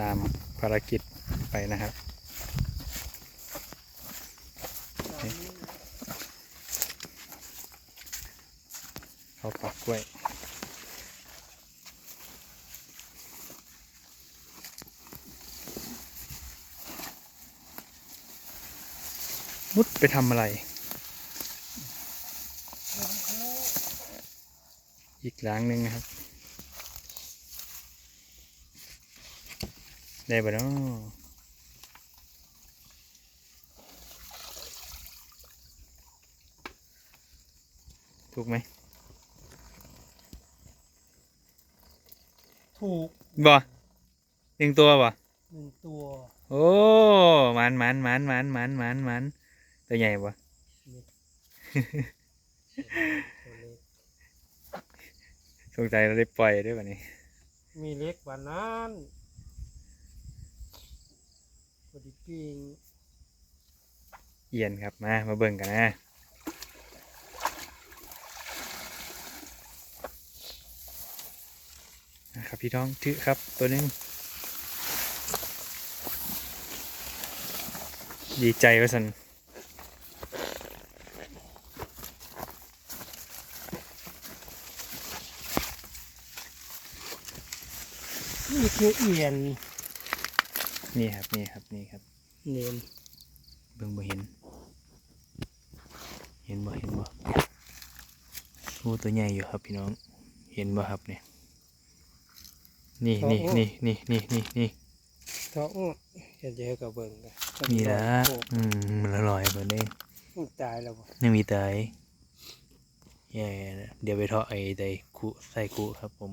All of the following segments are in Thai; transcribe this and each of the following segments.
ตามภารกิจไปนะครับ เขาปักกล้วยมุดไปทำอะไร อีกหลังหนึ่งนะครับ ได้ปะเนาะถูกไหม ถูกบ่หนึ่งตัวบ่หนึ่งตัว โอ้มันมันมันมันมันมันมันตัวใหญ่บ่ตัวเล็กสงสัยเราได้ปล่อยด้วยวันนี้ มีเล็กกว่านั้น พอดีปิ้งเอียนครับมามาเบิ่งกันนะนะครับพี่ท้องถือครับตัวหนึงดีใจว่าสันนี่คือเอียน นี่ครับนี่ครับนี่ครับเนมเบิ่งบ่เห็น เห็นบ่เห็นบ่โอ้ตัวใหญ่อยู่ครับพี่น้อง เห็นบ่ครับเนี่ยนี่นี่นี่นี่นี่นี่นี่ท้องเห็นจะให้กับเบิ่งกันนี่ละโอ้อืมมันอร่อยเบิดเด้งมันตายแล้วบ่ยังมีตายแย่นะเดี๋ยวไปทอดไอ้ไดคุใส่คุครับผม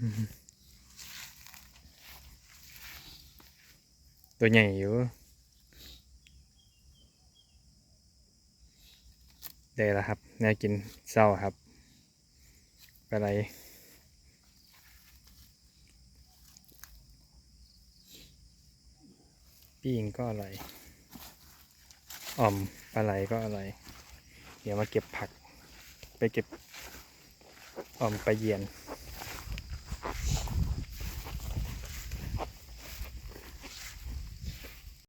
ตัวใหญ่อยู่ได้แล้วครับ แนวกินเศร้าครับปลาไหลปิ้งก็อร่อยอ่อมปลาไหลก็อร่อย เดี๋ยวมาเก็บผัก ไปเก็บอ่อมปลาเยียน